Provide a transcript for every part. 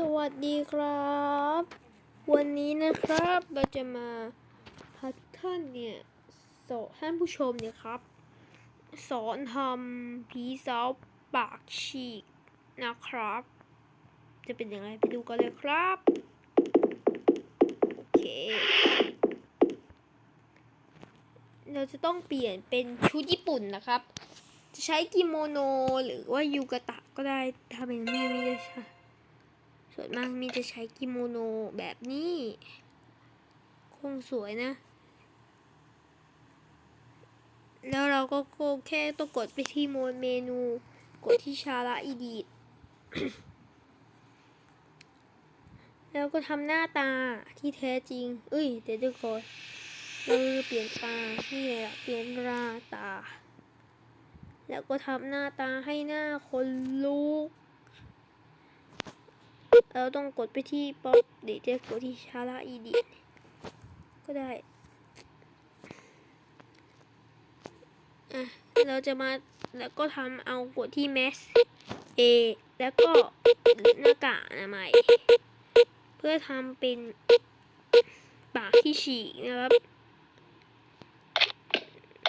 สวัสดีครับ วันนี้นะครับเราจะมาพัดท่านเนี่ยสอนท่านผู้ชมเนี่ยครับ สอนทำผีสาวปากฉีกนะครับ จะเป็นยังไงไปดูกันเลยครับ โอเค เราจะต้องเปลี่ยนเป็นชุดญี่ปุ่นนะครับ จะใช้กิโมโนหรือว่ายูกะตะก็ได้ถ้าเป็นแม่ไม่ได้ใช้ ส่วนมากมีจะใช้กิโมโนแบบนี้ คงสวยนะ แล้วเราก็กแค่ต้องกดไปที่โมดเมนู กดที่ชาระอีดีดแล้วก็ทำหน้าตาที่แท้จริง เอ้ย เดี๋ยวเดี๋ยวก่อนเราเปลี่ยนตานี่แหละเปลี่ยนราตา แล้วก็ทำหน้าตาให้หน้าคนลุก เราต้องกดไปที่ป๊อปเดี๋ยวจะกดที่ชาระอีดิก็ได้ อะ เราจะมาแล้วก็ทำเอากดที่ Mask A แล้วก็หน้ากากอนามัยเพื่อทำเป็นปากที่ฉีกนะครับ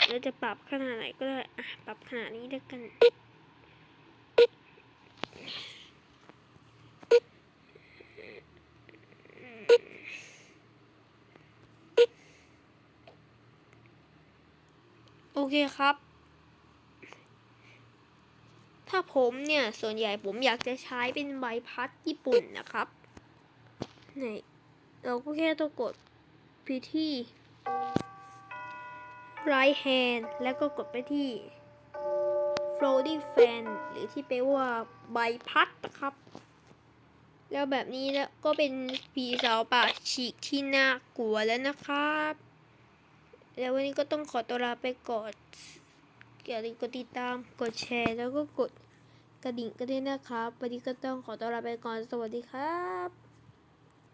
เราจะปรับขนาดไหนก็ได้ อะ ปรับขนาดนี้แล้วกัน โอ เคครับ ถ้าผมเนี่ยส่วนใหญ่ผมอยากจะใช้เป็นใบพัดญี่ปุ่นนะครับนี่เราก็แค่ต้องกดไปที่ right hand แล้วก็กดไปที่ floating fan หรือที่แปลว่าใบพัดนะครับ แล้วแบบนี้แล้วก็เป็นผีสาวปากฉีกที่น่ากลัวแล้วนะครับ แล้ววันนี้ก็ต้องขอตัวลาไปก่อนอย่าลืมกดติดตาม กดแชร์ แล้วก็กดกระดิ่งกันด้วยนะครับ วันนี้ก็ต้องขอตัวลาไปก่อน สวัสดีครับ